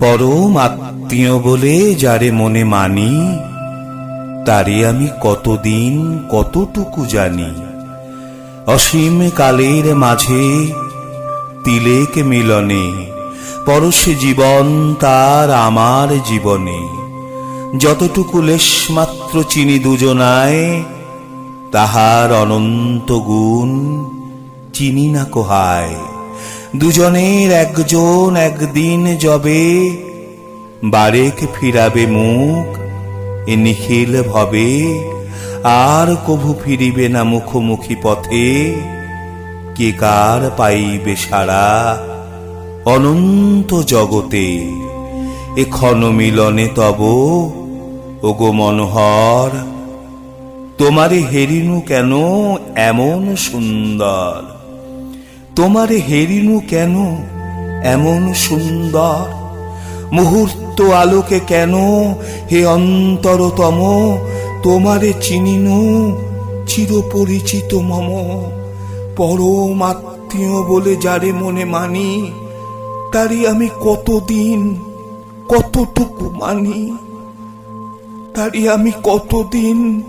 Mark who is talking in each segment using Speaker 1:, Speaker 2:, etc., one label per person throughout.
Speaker 1: পরম আত্মীয় বলে যারে মনে মানি, তারে আমি কতদিন কতটুকু জানি। অসীম কালের মাঝে তিলেক মিলনে, পরশে জীবন তার আমার জীবনে। যতটুকু লেশমাত্র চিনি দুজনায়, তাহার অনন্ত গুণ চিনি না কোহায়। দুজনের একজন একদিন যবে বারেক ফিরাবে মুখ, এ নিখিল ভবে, আর কভু ফিরিবে না মুখোমুখি পথে, কে কার পাইবে সারা অনন্ত জগতে এ ক্ষণ মিলনে তব, ওগো মনোহর, তোমারে হেরিনু কেন এমন সুন্দর? তোমারে হেরিনু কেন? এমন সুন্দর মুহূর্ত আলোকে কেন? হে অন্তরতম, তোমারে চিনিনু চিরপরিচিত মম। পরম আত্মীয় বলে যারে মনে মানি, তারই আমি কতদিন, কতটুকু মানি? তারই আমি কতদিন,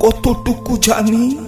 Speaker 1: কতটুকু জানি?